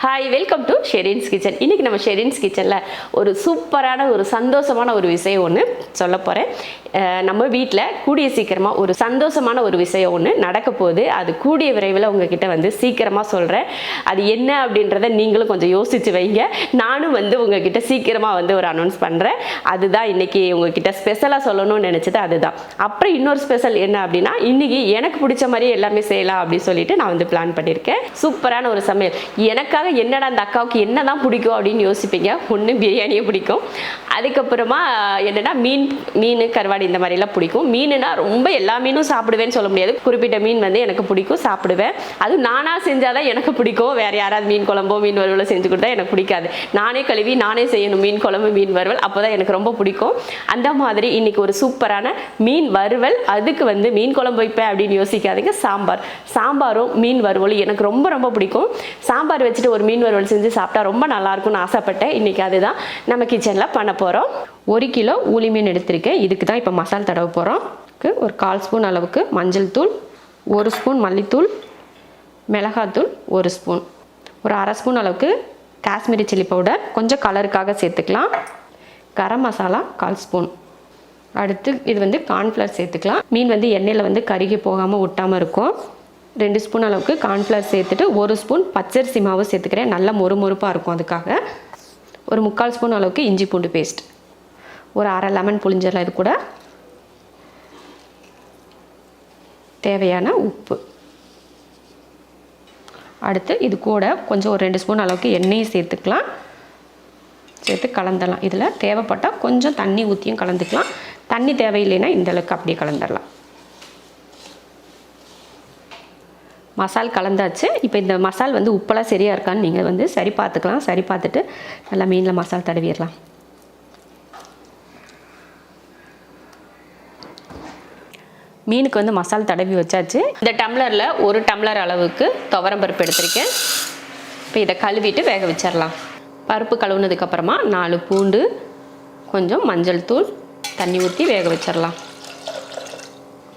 Hi welcome to Sherin's kitchen இன்றைக்கி நம்ம ஷெரின்ஸ் கிச்சனில் ஒரு சூப்பரான ஒரு சந்தோஷமான ஒரு விஷயம் ஒன்று சொல்ல போகிறேன் நம்ம வீட்டில் கூடிய சீக்கிரமாக ஒரு சந்தோஷமான ஒரு விஷயம் ஒன்று நடக்க போகுது. அது கூடிய விரைவில் உங்ககிட்ட வந்து சீக்கிரமாக சொல்கிறேன் அது என்ன அப்படின்றத நீங்களும் கொஞ்சம் யோசித்து வைங்க. நானும் வந்து உங்ககிட்ட சீக்கிரமாக வந்து ஒரு அனௌன்ஸ் பண்ணுறேன் அதுதான் இன்றைக்கி உங்ககிட்ட ஸ்பெஷலாக சொல்லணும்னு நினச்சது அதுதான். அப்புறம் இன்னொரு ஸ்பெஷல் என்ன அப்படின்னா இன்றைக்கி எனக்கு பிடிச்ச மாதிரி எல்லாமே செய்யலாம் அப்படின்னு சொல்லிட்டு நான் வந்து பிளான் பண்ணியிருக்கேன். சூப்பரான ஒரு சமையல். எனக்காக என்னடா அந்த அக்காவுக்கு என்ன தான் பிடிக்கும் அப்படின்னு யோசிப்பீங்க? ஒன்று பிரியாணியே பிடிக்கும். அதுக்கப்புறமா என்னென்னா மீன் மீன் கருவாடு இந்த மாதிரிலாம் பிடிக்கும். மீனுனா ரொம்ப எல்லா மீனும் சாப்பிடுவேன்னு சொல்ல முடியாது. குறிப்பிட்ட மீன் வந்து எனக்கு பிடிக்கும் சாப்பிடுவேன். அதுவும் நானாக செஞ்சால் தான் எனக்கு பிடிக்கும். வேறு யாராவது மீன் குழம்போ மீன் வறுவலோ செஞ்சு கொடுத்தா எனக்கு பிடிக்காது. நானே கழுவி நானே செய்யணும். மீன் குழம்பு மீன் வறுவல். அப்போ தான் எனக்கு ரொம்ப பிடிக்கும். அந்த மாதிரி இன்னைக்கு ஒரு சூப்பரான மீன் வறுவல். அதுக்கு வந்து மீன் குழம்பு வைப்பேன் அப்படின்னு யோசிக்காதீங்க. சாம்பார். சாம்பாரும் மீன் வறுவலும் எனக்கு ரொம்ப ரொம்ப பிடிக்கும். சாம்பார் வச்சுட்டு ஒரு மீன் வறுவல் செஞ்சு சாப்பிட்டா ரொம்ப நல்லா இருக்கும்னு ஆசைப்பட்டேன். இன்றைக்கி அதுதான் நம்ம கிச்சனில் பண்ண போகிறோம் ஒரு கிலோ ஊளி மீன் எடுத்திருக்கேன். இதுக்கு தான் இப்போ மசால் தடவை போகிறோம் ஒரு கால் ஸ்பூன் அளவுக்கு மஞ்சள் தூள் ஒரு ஸ்பூன் மல்லித்தூள் மிளகாத்தூள் ஒரு ஸ்பூன். ஒரு அரை ஸ்பூன் அளவுக்கு காஷ்மீரி சில்லி பவுடர். கொஞ்சம் கலருக்காக சேர்த்துக்கலாம். கரம் மசாலா கால் ஸ்பூன். அடுத்து இது வந்து கார்ன்ஃப்ளவர் சேர்த்துக்கலாம். மீன் வந்து எண்ணெயில் வந்து கருகி போகாமல் ஒட்டாமல் இருக்கும். ரெண்டு ஸ்பூன் அளவுக்கு கார்ன்ஃப்ளவர் சேர்த்துட்டு ஒரு ஸ்பூன் பச்சரிசி மாவு சேர்த்துக்கிறேன். நல்லா மொறு மொறுப்பாக இருக்கும் அதுக்காக. ஒரு முக்கால் ஸ்பூன் அளவுக்கு இஞ்சி பூண்டு பேஸ்ட் ஒரு அரை லெமன் புளிஞ்சிடலாம் இது கூட. தேவையான உப்பு. அடுத்து இது கூட கொஞ்சம் ஒரு ரெண்டு ஸ்பூன் அளவுக்கு எண்ணெயை சேர்த்துக்கலாம். சேர்த்து கலந்துடலாம். இதில் தேவைப்பட்டால் கொஞ்சம் தண்ணி ஊற்றியும் கலந்துக்கலாம். தண்ணி தேவையில்லைன்னா இந்த அளவுக்கு அப்படியே கலந்துடலாம். மசால் கலந்தாச்சு. இப்போ இந்த மசால் வந்து உப்பெல்லாம் சரியாக இருக்கான்னு நீங்கள் வந்து சரி பார்த்துக்கலாம். சரி பார்த்துட்டு நல்லா மீனில் மசால் தடவிடலாம். மீனுக்கு வந்து மசால் தடவி வச்சாச்சு. இந்த டம்ளரில் ஒரு டம்ளர் அளவுக்கு துவரம் பருப்பு எடுத்திருக்கேன். இப்போ இதை கழுவிட்டு வேக வச்சிடலாம். பருப்பு கழுவுனதுக்கப்புறமா நாலு பூண்டு கொஞ்சம் மஞ்சள் தூள் தண்ணி ஊற்றி வேக வச்சிடலாம்.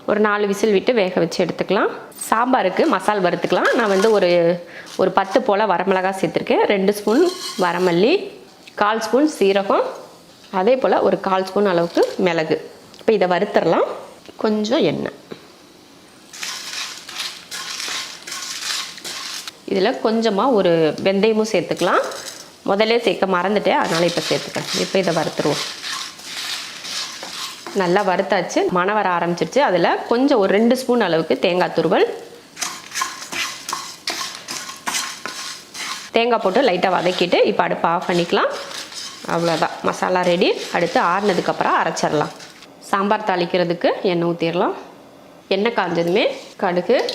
ஒரு நாலு விசில் விட்டு வேக வச்சு எடுத்துக்கலாம். சாம்பாருக்கு மசால் வறுத்துக்கலாம். நான் வந்து ஒரு ஒரு பத்து போல் வரமிளகா சேர்த்துருக்கேன். ரெண்டு ஸ்பூன் வரமல்லி கால் ஸ்பூன் சீரகம் அதே போல் ஒரு கால் ஸ்பூன் அளவுக்கு மிளகு. இப்போ இதை வறுத்துடலாம் கொஞ்சம் எண்ணெய். இதில் கொஞ்சமாக ஒரு வெந்தயமும் சேர்த்துக்கலாம். முதல்ல சேர்க்க மறந்துட்டேன். அதனால் இப்போ சேர்த்துக்கிறேன். இப்போ இதை வறுத்துருவோம். நல்லா வறுத்தாச்சு. மணம் வர ஆரம்பிச்சிருச்சு. அதில் கொஞ்சம் ஒரு ரெண்டு ஸ்பூன் அளவுக்கு தேங்காய் துருவல். தேங்காய் போட்டு லைட்டாக வதக்கிட்டு இப்போ அடுப்பு ஆஃப் பண்ணிக்கலாம். அவ்வளோதான் மசாலா ரெடி அடுத்து ஆறுனதுக்கப்புறம் அரைச்சிடலாம். சாம்பார் தாளிக்கிறதுக்கு எண்ணெய் ஊற்றிடலாம் எண்ணெய் காஞ்சதுமே கடுகு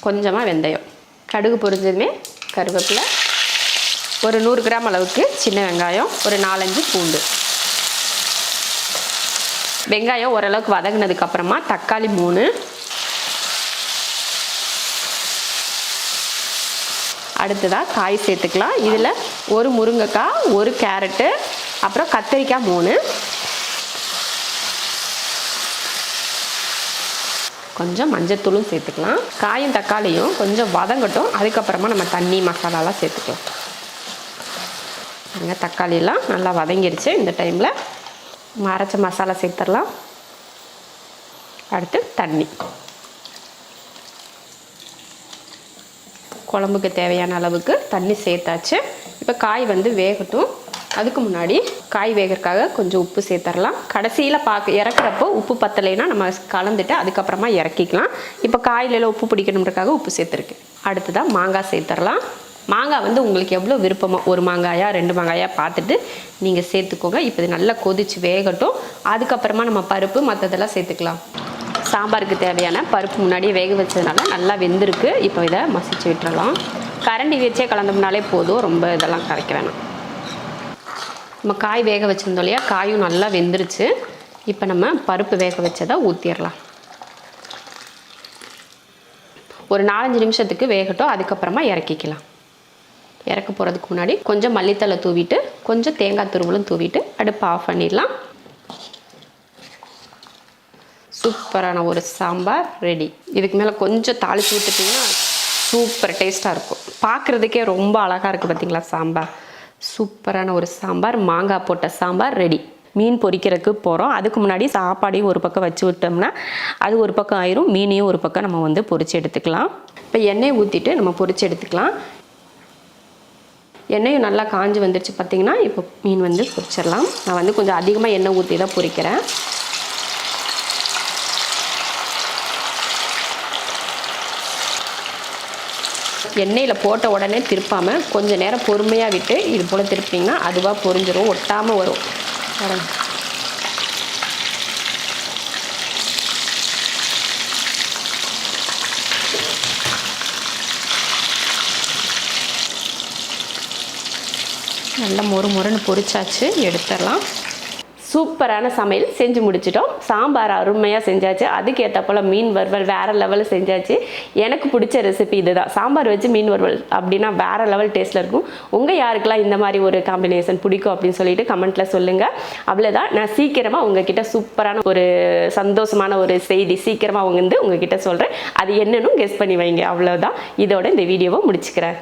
கொஞ்சமாக வெந்தயம். கடுகு பொரிஞ்சதுமே கருவேப்பிலை. ஒரு நூறு கிராம் அளவுக்கு சின்ன வெங்காயம். ஒரு நாலஞ்சு பூண்டு. வெங்காயம் ஓரளவுக்கு வதங்கினதுக்கு அப்புறமா தக்காளி மூணு. அடுத்ததாக காய் சேர்த்துக்கலாம். இதில் ஒரு முருங்கைக்காய் ஒரு கேரட்டு அப்புறம் கத்தரிக்காய் மூணு. கொஞ்சம் மஞ்சத்தூளும் சேர்த்துக்கலாம். காயும் தக்காளியும் கொஞ்சம் வதங்கட்டும். அதுக்கப்புறமா நம்ம தண்ணி மசாலாலாம் சேர்த்துக்கலாம். அங்கே தக்காளியெல்லாம் நல்லா வதங்கிடுச்சு இந்த டைமில் அரைச்ச மசாலா சேர்த்துடலாம். அடுத்து தண்ணி. குழம்புக்கு தேவையான அளவுக்கு தண்ணி சேர்த்தாச்சு. இப்போ காய் வந்து வேகட்டும். அதுக்கு முன்னாடி காய் வேகிறதுக்காக கொஞ்சம் உப்பு சேர்த்துடலாம். கடைசியில் பார்க்க இறக்குறப்போ உப்பு பத்தலைன்னா நம்ம கலந்துட்டு அதுக்கப்புறமா இறக்கிக்கலாம். இப்போ காயிலெல்லாம் உப்பு பிடிக்கணுன்றக்காக உப்பு சேர்த்துருக்கேன். அடுத்ததாக மாங்காய் சேர்த்துடலாம். மாங்காய் வந்து உங்களுக்கு எவ்வளோ விருப்பமோ ஒரு மாங்காயா ரெண்டு மாங்காயா பார்த்துட்டு நீங்கள் சேர்த்துக்கோங்க. இப்போ இது நல்லா கொதிச்சு வேகட்டும். அதுக்கப்புறமா நம்ம பருப்பு மற்றதெல்லாம் சேர்த்துக்கலாம். சாம்பாருக்கு தேவையான பருப்பு முன்னாடியே வேக வச்சதுனால நல்லா வெந்திருக்கு. இப்போ இதை மசிச்சு விட்டுறலாம். கரண்டி வச்சே கலந்தோம்னாலே போதும். ரொம்ப இதெல்லாம் கரைக்க வேணாம். நம்ம காய் வேக வச்சுருந்தோம் இல்லையா? காயும் நல்லா வெந்துருச்சு. இப்போ நம்ம பருப்பு வேக வச்சதை ஊற்றிடலாம் ஒரு நாலஞ்சு நிமிஷத்துக்கு வேகட்டும். அதுக்கப்புறமா இறக்கிக்கலாம். இறக்க போகிறதுக்கு முன்னாடி கொஞ்சம் மல்லித்தலை தூவிட்டு கொஞ்சம் தேங்காய் துருவலும் தூவிட்டு அடுப்பை ஆஃப் பண்ணிடலாம். சூப்பரான ஒரு சாம்பார் ரெடி இதுக்கு மேலே கொஞ்சம் தாளிச்சு விட்டுட்டிங்கன்னா சூப்பர் டேஸ்ட்டாக இருக்கும். பார்க்குறதுக்கே ரொம்ப அழகாக இருக்குது பார்த்தீங்களா சாம்பார்? சூப்பரான ஒரு சாம்பார் மாங்காய் போட்ட சாம்பார் ரெடி மீன் பொரிக்கிறதுக்கு போகிறோம் அதுக்கு முன்னாடி சாப்பாடையும் ஒரு பக்கம் வச்சு விட்டோம்னா அது ஒரு பக்கம் ஆயிரும். மீனையும் ஒரு பக்கம் நம்ம வந்து பொரிச்சு எடுத்துக்கலாம். இப்போ எண்ணெய் ஊற்றிட்டு நம்ம பொரிச்சு எடுத்துக்கலாம். எண்ணெயும் நல்லா காஞ்சு வந்துருச்சு பார்த்திங்கன்னா இப்போ மீன் வந்து பொரிச்சிடலாம். நான் வந்து கொஞ்சம் அதிகமாக எண்ணெய் ஊற்றி தான் பொரிக்கிறேன். எண்ணெயில் போட்ட உடனே திருப்பாமல் கொஞ்சம் நேரம் பொறுமையாக விட்டு இது போல் திருப்பிங்கன்னா அதுவாக பொரிஞ்சிடும் ஒட்டாமல் வரும். நல்லா மொறு மொறுன்னு பொரிச்சாச்சு எடுத்துடலாம். சூப்பரான சமையல் செஞ்சு முடிச்சிட்டோம். சாம்பார் அருமையாக செஞ்சாச்சு. அதுக்கேற்றப்போல் மீன் வறுவல் வேறு லெவலில் செஞ்சாச்சு. எனக்கு பிடிச்ச ரெசிபி இதுதான். சாம்பார் வச்சு மீன் வறுவல் அப்படின்னா வேறு லெவல் டேஸ்ட்டில் இருக்கும். உங்கள் யாருக்கெல்லாம் இந்த மாதிரி ஒரு காம்பினேஷன் பிடிக்கும் அப்படின்னு சொல்லிட்டு கமெண்ட்டில் சொல்லுங்கள் அவ்வளோதான் நான் சீக்கிரமாக உங்ககிட்ட சூப்பரான ஒரு சந்தோஷமான ஒரு செய்தி சீக்கிரமாக அவங்க வந்து உங்ககிட்ட சொல்கிறேன் அது என்னன்னு கெஸ் பண்ணி வைங்க. அவ்வளோதான் இதோட இந்த வீடியோவை முடிச்சுக்கிறேன்.